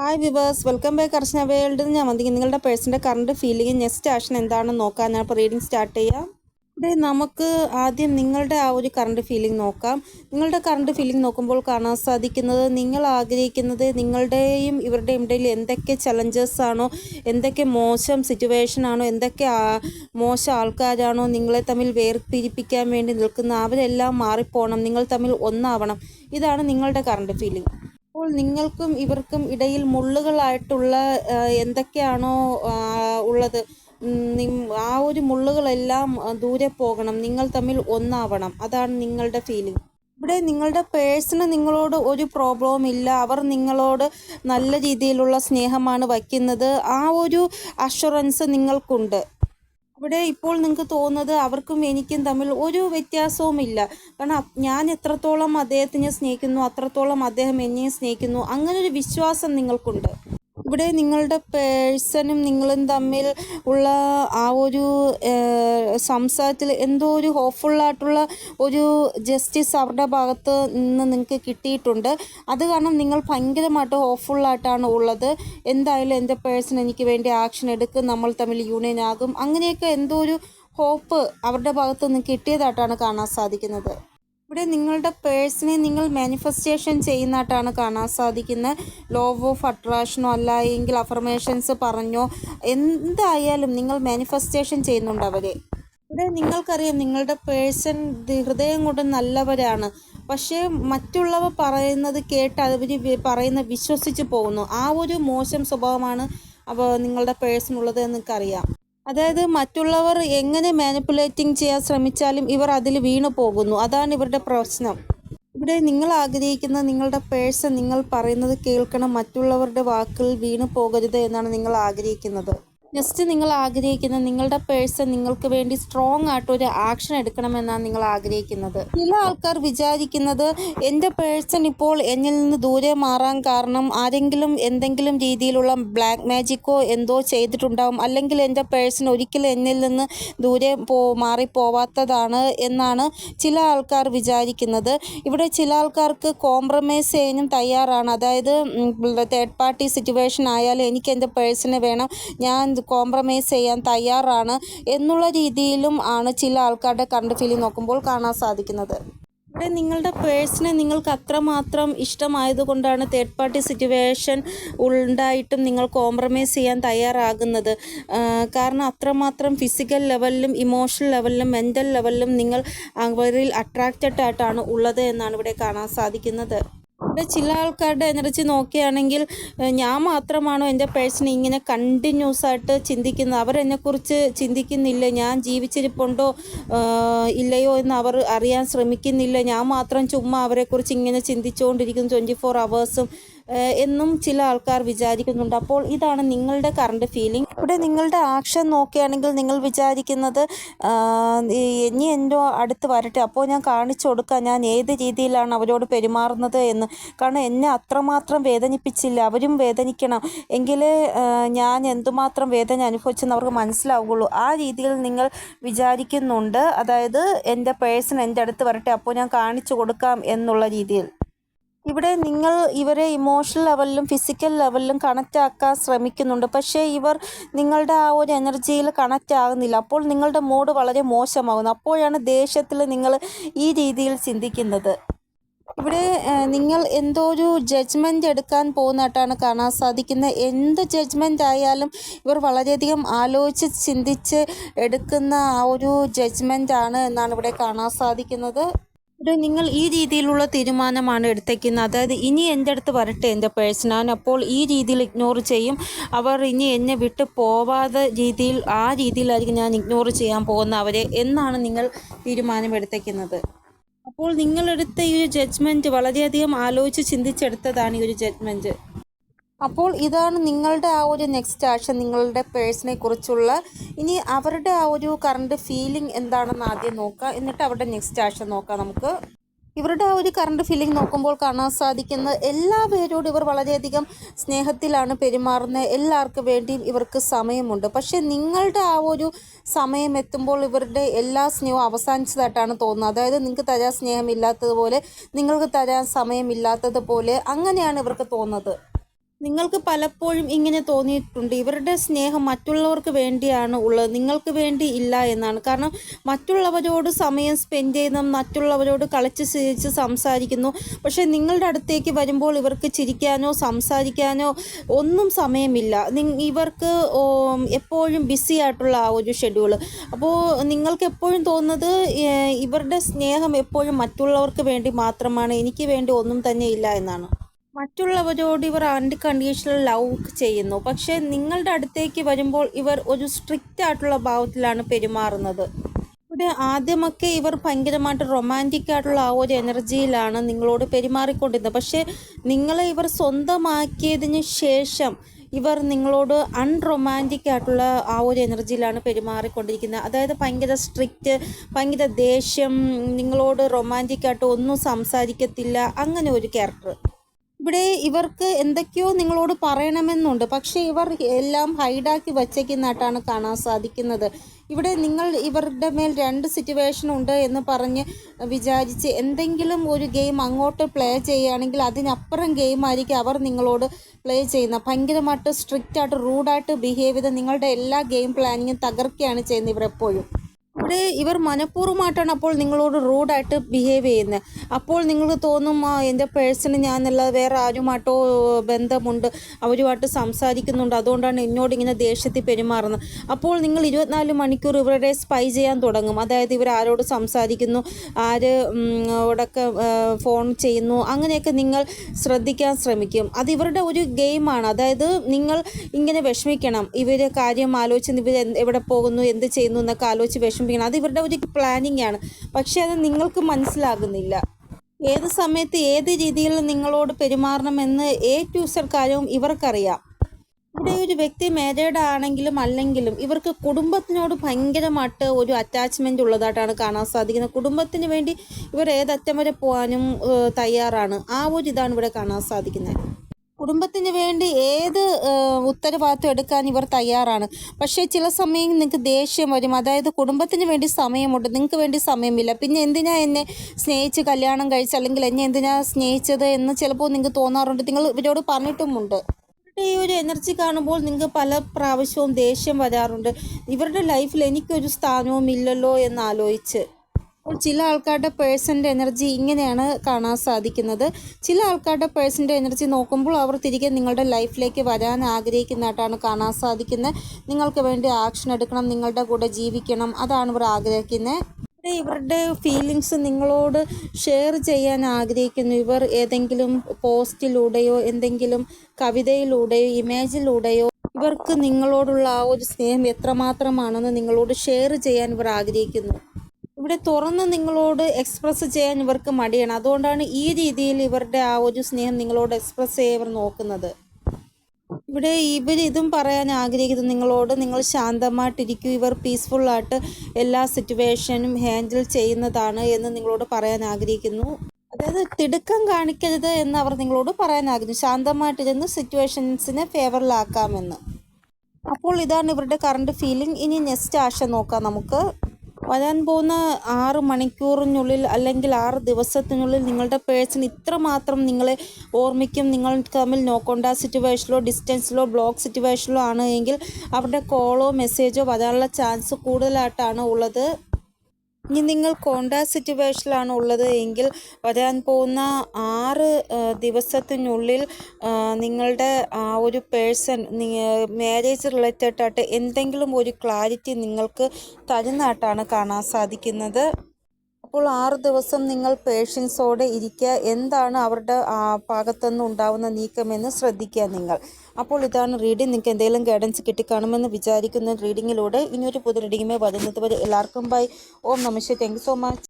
Hi viewers welcome back Archana world ഞാൻ വന്നിരിക്കും നിങ്ങളുടെ പേഴ്സന്റെ കറണ്ട് ഫീലിംഗ് നെക്സ്റ്റ് ആക്ഷൻ എന്താണെന്ന് നോക്കാം ഞാൻ ഇപ്പോൾ റീഡിംഗ് സ്റ്റാർട്ട് ചെയ്യാം. ഇവിടെ നമുക്ക് ആദ്യം നിങ്ങളുടെ ആ ഒരു കറണ്ട് ഫീലിംഗ് നോക്കാം. നിങ്ങളുടെ കറണ്ട് ഫീലിംഗ് നോക്കുമ്പോൾ കാണാൻ സാധിക്കുന്നത് നിങ്ങൾ ആഗ്രഹിക്കുന്നത് നിങ്ങളുടെയും ഇവരുടെയും ഇടയിൽ എന്തൊക്കെ ചലഞ്ചസ് ആണോ എന്തൊക്കെ മോശം സിറ്റുവേഷൻ ആണോ എന്തൊക്കെ മോശം ആൾക്കാരാണോ നിങ്ങളെ തമ്മിൽ വേർപിരിപ്പിക്കാൻ വേണ്ടി നിൽക്കുന്ന അവരെല്ലാം മാറിപ്പോകണം നിങ്ങൾ തമ്മിൽ ഒന്നാവണം. ഇതാണ് നിങ്ങളുടെ കറണ്ട് ഫീലിംഗ് അപ്പോൾ നിങ്ങൾക്കും ഇവർക്കും ഇടയിൽ മുള്ളുകളായിട്ടുള്ള എന്തൊക്കെയാണോ ഉള്ളത്? ആ ഒരു മുള്ളുകളെല്ലാം ദൂരെ പോകണം. നിങ്ങൾ തമ്മിൽ ഒന്നാവണം. അതാണ് നിങ്ങളുടെ ഫീലിംഗ് ഇവിടെ നിങ്ങളുടെ പേഴ്സണ് നിങ്ങളോട് ഒരു പ്രോബ്ലവും ഇല്ല. അവർ നിങ്ങളോട് നല്ല രീതിയിലുള്ള സ്നേഹമാണ് വയ്ക്കുന്നത്. ആ ഒരു അഷുറൻസ് നിങ്ങൾക്കുണ്ട്. ഇവിടെ ഇപ്പോൾ നിങ്ങൾക്ക് തോന്നുന്നത് അവർക്കും എനിക്കും തമ്മിൽ ഒരു വ്യത്യാസവുമില്ല. കാരണം ഞാൻ എത്രത്തോളം അദ്ദേഹത്തിനെ സ്നേഹിക്കുന്നു അത്രത്തോളം അദ്ദേഹം എന്നെയും സ്നേഹിക്കുന്നു അങ്ങനെ ഒരു വിശ്വാസം നിങ്ങൾക്കുണ്ട്. ഇവിടെ നിങ്ങളുടെ പേഴ്സണും നിങ്ങളും തമ്മിൽ ഉള്ള ആ ഒരു സംസാരത്തിൽ എന്തോ ഒരു ഹോപ്പ്ഫുള്ളായിട്ടുള്ള ഒരു ജസ്റ്റിസ് അവരുടെ ഭാഗത്ത് നിന്ന് നിങ്ങൾക്ക് കിട്ടിയിട്ടുണ്ട്. അത് കാരണം നിങ്ങൾ ഭയങ്കരമായിട്ട് ഹോപ്പ്ഫുള്ളായിട്ടാണ് ഉള്ളത്. എന്തായാലും എന്റെ പേഴ്സൺ എനിക്ക് വേണ്ടി ആക്ഷൻ എടുക്കും നമ്മൾ തമ്മിൽ യൂണിയൻ ആകും അങ്ങനെയൊക്കെ എന്തോ ഒരു ഹോപ്പ് അവരുടെ ഭാഗത്ത് നിന്ന് കിട്ടിയതായിട്ടാണ് കാണാൻ സാധിക്കുന്നത്. ഇവിടെ നിങ്ങളുടെ പേഴ്സിനെ നിങ്ങൾ മാനിഫെസ്റ്റേഷൻ ചെയ്യുന്നതായിട്ടാണ് കാണാൻ സാധിക്കുന്നത്. ലോ ഓഫ് അട്രാക്ഷനോ അല്ല എങ്കിൽ അഫർമേഷൻസ് പറഞ്ഞോ എന്തായാലും നിങ്ങൾ മാനിഫെസ്റ്റേഷൻ ചെയ്യുന്നുണ്ട് അവരെ. ഇവിടെ നിങ്ങൾക്കറിയാം നിങ്ങളുടെ പേഴ്സൺ ഹൃദയം കൊണ്ട് നല്ലവരാണ്. പക്ഷേ മറ്റുള്ളവർ പറയുന്നത് കേട്ട് അവർ പറയുന്ന വിശ്വസിച്ച് പോകുന്നു. ആ ഒരു മോശം സ്വഭാവമാണ് അപ്പോൾ നിങ്ങളുടെ പേഴ്സൺ എന്നൊക്കെ അറിയാം അതായത് മറ്റുള്ളവർ എങ്ങനെ മാനിപ്പുലേറ്റിംഗ് ചെയ്യാൻ ശ്രമിച്ചാലും ഇവർ അതിൽ വീണു പോകുന്നു. അതാണ് ഇവരുടെ പ്രശ്നം. ഇവിടെ നിങ്ങൾ ആഗ്രഹിക്കുന്ന നിങ്ങളുടെ പേഴ്സൺ നിങ്ങൾ പറയുന്നത് കേൾക്കണം മറ്റുള്ളവരുടെ വാക്കുകൾ വീണു പോകരുത് എന്നാണ് നിങ്ങൾ ആഗ്രഹിക്കുന്നത്. ജസ്റ്റ് നിങ്ങൾ ആഗ്രഹിക്കുന്ന നിങ്ങളുടെ പേഴ്സൺ നിങ്ങൾക്ക് വേണ്ടി സ്ട്രോങ് ആയിട്ട് ഒരു ആക്ഷൻ എടുക്കണമെന്നാണ് നിങ്ങൾ ആഗ്രഹിക്കുന്നത്. ചില ആൾക്കാർ വിചാരിക്കുന്നത് എന്റെ പേഴ്സൺ ഇപ്പോൾ എന്നിൽ നിന്ന് ദൂരെ മാറാൻ കാരണം ആരെങ്കിലും എന്തെങ്കിലും രീതിയിലുള്ള ബ്ലാക്ക് മാജിക്കോ എന്തോ ചെയ്തിട്ടുണ്ടാവും അല്ലെങ്കിൽ എന്റെ പേഴ്സൺ ഒരിക്കലും എന്നിൽ നിന്ന് ദൂരെ പോ മാറിപ്പോവാത്തതാണ് എന്നാണ് ചില ആൾക്കാർ വിചാരിക്കുന്നത്. ഇവിടെ ചില ആൾക്കാർക്ക് കോംപ്രമൈസ് ചെയ്യാനും തയ്യാറാണ്. അതായത് തേർഡ് പാർട്ടി സിറ്റുവേഷൻ ആയാലും എനിക്ക് എന്റെ പേഴ്സണെ വേണം ഞാൻ കോംപ്രമൈസ് ചെയ്യാൻ തയ്യാറാണ് എന്നുള്ള രീതിയിലും ആണ് ചില ആൾക്കാരുടെ കണ്ട് ഫീലിംഗ് നോക്കുമ്പോൾ കാണാൻ സാധിക്കുന്നത്. ഇവിടെ നിങ്ങളുടെ പേഴ്സണെ നിങ്ങൾക്ക് അത്രമാത്രം ഇഷ്ടമായതുകൊണ്ടാണ് തേർഡ് പാർട്ടി സിറ്റുവേഷൻ ഉണ്ടായിട്ടും നിങ്ങൾ കോംപ്രമൈസ് ചെയ്യാൻ തയ്യാറാകുന്നത്. കാരണം അത്രമാത്രം ഫിസിക്കൽ ലെവലിലും ഇമോഷണൽ ലെവലിലും മെന്റൽ ലെവലിലും നിങ്ങൾ അവരിൽ അട്രാക്റ്റഡ് ആയിട്ടാണ് ഉള്ളത് എന്നാണ് ഇവിടെ കാണാൻ സാധിക്കുന്നത്. ഇവിടെ ചില ആൾക്കാരുടെ എനർജി നോക്കുകയാണെങ്കിൽ ഞാൻ മാത്രമാണോ എന്റെ പേഴ്സൺ ഇങ്ങനെ കണ്ടിന്യൂസ് ആയിട്ട് ചിന്തിക്കുന്നത്? അവരെന്നെക്കുറിച്ച് ചിന്തിക്കുന്നില്ല. ഞാൻ ജീവിച്ചിരിപ്പുണ്ടോ ഇല്ലയോ എന്ന് അവർ അറിയാൻ ശ്രമിക്കുന്നില്ല. ഞാൻ മാത്രം ചുമ്മാ അവരെക്കുറിച്ച് ഇങ്ങനെ ചിന്തിച്ചുകൊണ്ടിരിക്കുന്നു. ട്വന്റി ഫോർ അവേഴ്സും എന്നും ചില ആൾക്കാർ വിചാരിക്കുന്നുണ്ട്. അപ്പോൾ ഇതാണ് നിങ്ങളുടെ കറണ്ട് ഫീലിംഗ് ഇവിടെ നിങ്ങളുടെ ആക്ഷൻ നോക്കുകയാണെങ്കിൽ നിങ്ങൾ വിചാരിക്കുന്നത് ഇനി എന്റെ അടുത്ത് വരട്ടെ അപ്പോൾ ഞാൻ കാണിച്ചു കൊടുക്കാം ഞാൻ ഏത് രീതിയിലാണ് അവരോട് പെരുമാറുന്നത് എന്ന്. കാരണം എന്നെ അത്രമാത്രം വേദനിപ്പിച്ചില്ല അവരും വേദനിക്കണം. എങ്കിലേ ഞാൻ എന്തുമാത്രം വേദന അനുഭവിച്ചെന്ന് അവർക്ക് മനസ്സിലാവുകയുള്ളൂ. ആ രീതിയിൽ നിങ്ങൾ വിചാരിക്കുന്നുണ്ട്. അതായത് എന്റെ പേഴ്സൺ എന്റെ അടുത്ത് വരട്ടെ അപ്പോൾ ഞാൻ കാണിച്ചു കൊടുക്കാം എന്നുള്ള രീതിയിൽ. ഇവിടെ നിങ്ങൾ ഇവരെ ഇമോഷണൽ ലെവലിലും ഫിസിക്കൽ ലെവലിലും കണക്റ്റ് ആക്കാൻ ശ്രമിക്കുന്നുണ്ട്. പക്ഷേ ഇവർ നിങ്ങളുടെ ആ ഒരു എനർജിയിൽ കണക്റ്റ് ആകുന്നില്ല. അപ്പോൾ നിങ്ങളുടെ മൂഡ് വളരെ മോശമാകുന്നു. അപ്പോഴാണ് ദേഷ്യത്തിൽ നിങ്ങൾ ഈ രീതിയിൽ ചിന്തിക്കുന്നത്. ഇവിടെ നിങ്ങൾ എന്തോ ഒരു ജഡ്ജ്മെന്റ് എടുക്കാൻ പോകുന്നതായിട്ടാണ് കാണാൻ സാധിക്കുന്നത്. എന്ത് ജഡ്ജ്മെന്റ് ആയാലും ഇവർ വളരെയധികം ആലോചിച്ച് ചിന്തിച്ച് എടുക്കുന്ന ആ ഒരു ജഡ്ജ്മെന്റ് ആണ് എന്നാണ് ഇവിടെ കാണാൻ സാധിക്കുന്നത്. ഇവിടെ നിങ്ങൾ ഈ രീതിയിലുള്ള തീരുമാനമാണ് എടുത്തേക്കുന്നത്. അതായത് ഇനി എന്റെ അടുത്ത് വരട്ടെ എന്റെ പേഴ്സൺ. ഞാൻ അപ്പോൾ ഈ രീതിയിൽ ഇഗ്നോർ ചെയ്യും. അവർ ഇനി എന്നെ വിട്ട് പോവാതെ രീതിയിൽ ആ രീതിയിലായിരിക്കും ഞാൻ ഇഗ്നോർ ചെയ്യാൻ പോകുന്ന അവരെ എന്നാണ് നിങ്ങൾ തീരുമാനം എടുത്തേക്കുന്നത്. അപ്പോൾ നിങ്ങളെടുത്ത ഈ ഒരു ജഡ്ജ്മെന്റ് വളരെയധികം ആലോചിച്ച് ചിന്തിച്ചെടുത്തതാണ് ഈ ഒരു ജഡ്ജ്മെന്റ് അപ്പോൾ ഇതാണ് നിങ്ങളുടെ ആ ഒരു നെക്സ്റ്റ് ആക്ഷൻ നിങ്ങളുടെ പേഴ്സണെ കുറിച്ചുള്ള. ഇനി അവരുടെ ആ ഒരു കറണ്ട് ഫീലിംഗ് എന്താണെന്ന് ആദ്യം നോക്കാം. എന്നിട്ട് അവരുടെ നെക്സ്റ്റ് ആക്ഷൻ നോക്കാം നമുക്ക്. ഇവരുടെ ആ ഒരു കറണ്ട് ഫീലിംഗ് നോക്കുമ്പോൾ കാണാൻ സാധിക്കുന്നത് എല്ലാ പേരോടും ഇവർ വളരെയധികം സ്നേഹത്തിലാണ് പെരുമാറുന്നത്. എല്ലാവർക്കും വേണ്ടിയും ഇവർക്ക് സമയമുണ്ട്. പക്ഷേ നിങ്ങളുടെ ആ ഒരു സമയം എത്തുമ്പോൾ ഇവരുടെ എല്ലാ സ്നേഹവും അവസാനിച്ചതായിട്ടാണ് തോന്നുന്നത്. അതായത് നിങ്ങൾക്ക് തരാൻ സ്നേഹമില്ലാത്തതുപോലെ നിങ്ങൾക്ക് തരാൻ സമയമില്ലാത്തതുപോലെ അങ്ങനെയാണ് ഇവർക്ക് തോന്നുന്നത്. നിങ്ങൾക്ക് പലപ്പോഴും ഇങ്ങനെ തോന്നിയിട്ടുണ്ട്. ഇവരുടെ സ്നേഹം മറ്റുള്ളവർക്ക് വേണ്ടിയാണ് ഉള്ളത്. നിങ്ങൾക്ക് വേണ്ടി ഇല്ല എന്നാണ്. കാരണം മറ്റുള്ളവരോട് സമയം സ്പെൻഡ് ചെയ്യുന്ന മറ്റുള്ളവരോട് കളിച്ച് ചിരിച്ച് സംസാരിക്കുന്നു. പക്ഷേ നിങ്ങളുടെ അടുത്തേക്ക് വരുമ്പോൾ ഇവർക്ക് ചിരിക്കാനോ സംസാരിക്കാനോ ഒന്നും സമയമില്ല. ഇവർക്ക് എപ്പോഴും ബിസി ആയിട്ടുള്ള ആ ഒരു ഷെഡ്യൂൾ അപ്പോൾ നിങ്ങൾക്ക് എപ്പോഴും തോന്നുന്നത് ഇവരുടെ സ്നേഹം എപ്പോഴും മറ്റുള്ളവർക്ക് വേണ്ടി മാത്രമാണ്. എനിക്ക് വേണ്ടി ഒന്നും തന്നെ ഇല്ല എന്നാണ്. മറ്റുള്ളവരോട് ഇവർ അൺകണ്ടീഷണൽ ലവ് ചെയ്യുന്നു. പക്ഷേ നിങ്ങളുടെ അടുത്തേക്ക് വരുമ്പോൾ ഇവർ ഒരു സ്ട്രിക്റ്റ് ആയിട്ടുള്ള ഭാവത്തിലാണ് പെരുമാറുന്നത്. ഇവിടെ ആദ്യമൊക്കെ ഇവർ ഭയങ്കരമായിട്ട് റൊമാന്റിക് ആയിട്ടുള്ള ആ ഒരു എനർജിയിലാണ് നിങ്ങളോട് പെരുമാറിക്കൊണ്ടിരുന്നത്. പക്ഷേ നിങ്ങളെ ഇവർ സ്വന്തമാക്കിയതിന് ശേഷം ഇവർ നിങ്ങളോട് അൺറൊമാന്റിക് ആയിട്ടുള്ള ആ ഒരു എനർജിയിലാണ് പെരുമാറിക്കൊണ്ടിരിക്കുന്നത്. അതായത് ഭയങ്കര സ്ട്രിക്റ്റ് ഭയങ്കര ദേഷ്യം നിങ്ങളോട് റൊമാന്റിക് ആയിട്ട് ഒന്നും സംസാരിക്കത്തില്ല അങ്ങനെ ഒരു ക്യാരക്ടർ ഇവിടെ ഇവർക്ക് എന്തൊക്കെയോ നിങ്ങളോട് പറയണമെന്നുണ്ട്. പക്ഷേ ഇവർ എല്ലാം ഹൈഡാക്കി വച്ചേക്കുന്നതായിട്ടാണ് കാണാൻ സാധിക്കുന്നത്. ഇവിടെ നിങ്ങൾ ഇവരുടെ മേൽ രണ്ട് സിറ്റുവേഷൻ ഉണ്ട് എന്ന് പറഞ്ഞ് വിചാരിച്ച് എന്തെങ്കിലും ഒരു ഗെയിം അങ്ങോട്ട് പ്ലേ ചെയ്യുകയാണെങ്കിൽ അതിനപ്പുറം ഗെയിം ആയിരിക്കും അവർ നിങ്ങളോട് പ്ലേ ചെയ്യുന്നത്. ഭയങ്കരമായിട്ട് സ്ട്രിക്റ്റായിട്ട് റൂഡായിട്ട് ബിഹേവ് ചെയ്ത് നിങ്ങളുടെ എല്ലാ ഗെയിം പ്ലാനിങ്ങും തകർക്കുകയാണ് ചെയ്യുന്നത് ഇവരെപ്പോഴും ഇവിടെ ഇവർ മനഃപൂർവമായിട്ടാണ് അപ്പോൾ നിങ്ങളോട് റൂഡായിട്ട് ബിഹേവ് ചെയ്യുന്നത്. അപ്പോൾ നിങ്ങൾ തോന്നും ആ എന്റെ പേഴ്സണ് ഞാനല്ലാതെ വേറെ ആരുമായിട്ടോ ബന്ധമുണ്ട് അവരുമായിട്ട് സംസാരിക്കുന്നുണ്ട് അതുകൊണ്ടാണ് എന്നോട് ഇങ്ങനെ ദേഷ്യത്തിൽ പെരുമാറുന്നത്. അപ്പോൾ നിങ്ങൾ ഇരുപത്തിനാല് മണിക്കൂർ ഇവരുടെ സ്പൈ ചെയ്യാൻ തുടങ്ങും. അതായത് ഇവർ ആരോട് സംസാരിക്കുന്നു ആര് ഓടൊക്കെ ഫോൺ ചെയ്യുന്നു അങ്ങനെയൊക്കെ നിങ്ങൾ ശ്രദ്ധിക്കാൻ ശ്രമിക്കും. അത് ഇവരുടെ ഒരു ഗെയിമാണ് അതായത് നിങ്ങൾ ഇങ്ങനെ വിഷമിക്കണം. ഇവർ കാര്യം ആലോചിച്ച് ഇവർ എവിടെ പോകുന്നു എന്ത് ചെയ്യുന്നു എന്നൊക്കെ ആലോചിച്ച് വിഷമിക്കണം അത് ഇവരുടെ ഒരു പ്ലാനിങ് ആണ്. പക്ഷേ അത് നിങ്ങൾക്ക് മനസ്സിലാകുന്നില്ല. ഏത് സമയത്ത് ഏത് രീതിയിൽ നിങ്ങളോട് പെരുമാറണമെന്ന് എ ടു സെഡ് കാര്യവും ഇവർക്കറിയാം. ഇവിടെ ഒരു വ്യക്തി മാരീഡ് ആണെങ്കിലും അല്ലെങ്കിലും ഇവർക്ക് കുടുംബത്തിനോട് ഭയങ്കരമായിട്ട് ഒരു അറ്റാച്ച്മെന്റ് ഉള്ളതായിട്ടാണ് കാണാൻ സാധിക്കുന്നത്. കുടുംബത്തിന് വേണ്ടി ഇവർ ഏതറ്റം വരെ പോകാനും തയ്യാറാണ്. ആ ഒരു ഇതാണ് ഇവിടെ കാണാൻ സാധിക്കുന്നത്. കുടുംബത്തിന് വേണ്ടി ഏത് ഉത്തരവാദിത്വം എടുക്കാൻ ഇവർ തയ്യാറാണ്. പക്ഷേ ചില സമയം നിങ്ങൾക്ക് ദേഷ്യം വരും. അതായത് കുടുംബത്തിന് വേണ്ടി സമയമുണ്ട്. നിങ്ങൾക്ക് വേണ്ടി സമയമില്ല. പിന്നെ എന്തിനാ എന്നെ സ്നേഹിച്ച് കല്യാണം കഴിച്ച് അല്ലെങ്കിൽ എന്നെ എന്തിനാ സ്നേഹിച്ചത് എന്ന് ചിലപ്പോൾ നിങ്ങൾക്ക് തോന്നാറുണ്ട്. നിങ്ങൾ ഇവരോട് പറഞ്ഞിട്ടുമുണ്ട്. ഇവരുടെ ഈ ഒരു എനർജി കാണുമ്പോൾ നിങ്ങൾക്ക് പല പ്രാവശ്യവും ദേഷ്യം വരാറുണ്ട്. ഇവരുടെ ലൈഫിൽ എനിക്കൊരു സ്ഥാനവും ഇല്ലല്ലോ എന്ന് ആലോചിച്ച്. അപ്പോൾ ചില ആൾക്കാരുടെ പേഴ്സന്റെ എനർജി ഇങ്ങനെയാണ് കാണാൻ സാധിക്കുന്നത്. ചില ആൾക്കാരുടെ പേഴ്സന്റെ എനർജി നോക്കുമ്പോൾ അവർ തിരികെ നിങ്ങളുടെ ലൈഫിലേക്ക് വരാൻ ആഗ്രഹിക്കുന്നതായിട്ടാണ് കാണാൻ സാധിക്കുന്നത്. നിങ്ങൾക്ക് വേണ്ടി ആക്ഷൻ എടുക്കണം നിങ്ങളുടെ കൂടെ ജീവിക്കണം അതാണ് ഇവർ ആഗ്രഹിക്കുന്നത് ഇവരുടെ ഫീലിങ്സ് നിങ്ങളോട് ഷെയർ ചെയ്യാൻ ആഗ്രഹിക്കുന്നു. ഇവർ ഏതെങ്കിലും പോസ്റ്റിലൂടെയോ എന്തെങ്കിലും കവിതയിലൂടെയോ ഇമേജിലൂടെയോ ഇവർക്ക് നിങ്ങളോടുള്ള ആ ഒരു സ്നേഹം എത്രമാത്രമാണെന്ന് നിങ്ങളോട് ഷെയർ ചെയ്യാൻ ഇവർ ആഗ്രഹിക്കുന്നു. ഇവിടെ തുറന്ന് നിങ്ങളോട് എക്സ്പ്രസ് ചെയ്യാൻ ഇവർക്ക് മടിയാണ്. അതുകൊണ്ടാണ് ഈ രീതിയിൽ ഇവരുടെ ആ ഒരു സ്നേഹം നിങ്ങളോട് എക്സ്പ്രസ് ചെയ്യാൻ ഇവർ നോക്കുന്നത്. ഇവിടെ ഇവർ ഇതും പറയാൻ ആഗ്രഹിക്കുന്നത് നിങ്ങളോട് നിങ്ങൾ ശാന്തമായിട്ടിരിക്കും. ഇവർ പീസ്ഫുള്ളായിട്ട് എല്ലാ സിറ്റുവേഷനും ഹാൻഡിൽ ചെയ്യുന്നതാണ് എന്ന് നിങ്ങളോട് പറയാൻ ആഗ്രഹിക്കുന്നു. അതായത് തിടുക്കം കാണിക്കരുത് എന്ന് അവർ നിങ്ങളോട് പറയാൻ ആഗ്രഹിക്കുന്നു. ശാന്തമായിട്ടിരുന്ന് സിറ്റുവേഷൻസിനെ ഫേവറിലാക്കാമെന്ന് അപ്പോൾ ഇതാണ് ഇവരുടെ കറണ്ട് ഫീലിംഗ് ഇനി നെക്സ്റ്റ് ആശ നോക്കാം നമുക്ക്. വരാൻ പോകുന്ന ആറ് മണിക്കൂറിനുള്ളിൽ അല്ലെങ്കിൽ ആറ് ദിവസത്തിനുള്ളിൽ നിങ്ങളുടെ പേഴ്സൺ ഇത്രമാത്രം നിങ്ങളെ ഓർമ്മിക്കും. നിങ്ങൾ തമ്മിൽ നോ കോണ്ടാക്ട് സിറ്റുവേഷനിലോ ഡിസ്റ്റൻസിലോ ബ്ലോക്ക് സിറ്റുവേഷനിലോ ആണ് എങ്കിൽ അവരുടെ കോളോ മെസ്സേജോ വരാനുള്ള ചാൻസ് കൂടുതലായിട്ടാണ് ഉള്ളത്. ഇനി നിങ്ങൾ കോണ്ടാക്ട് സിറ്റുവേഷനിലാണ് ഉള്ളത് എങ്കിൽ വരാൻ പോകുന്ന ആറ് ദിവസത്തിനുള്ളിൽ നിങ്ങളുടെ ആ ഒരു പേഴ്സൺ മാരേജ് റിലേറ്റഡ് ആയിട്ട് എന്തെങ്കിലും ഒരു ക്ലാരിറ്റി നിങ്ങൾക്ക് തരുന്നതായിട്ടാണ് കാണാൻ സാധിക്കുന്നത്. അപ്പോൾ ആറ് ദിവസം നിങ്ങൾ പേഷ്യൻസോടെ ഇരിക്കുക. എന്താണ് അവരുടെ ഭാഗത്തുനിന്ന് ഉണ്ടാവുന്ന നീക്കമെന്ന് ശ്രദ്ധിക്കുക നിങ്ങൾ. അപ്പോൾ ഇതാണ് റീഡിംഗ്. നിങ്ങൾക്ക് എന്തെങ്കിലും ഗൈഡൻസ് കിട്ടിക്കാണുമെന്ന് വിചാരിക്കുന്ന റീഡിങ്ങിലൂടെ ഇനിയൊരു പുതു റീഡിങ്ങുമേ വരുന്നത് വരെ എല്ലാവർക്കും ബൈ ഓം നമസ്തേ താങ്ക് സോ മച്ച്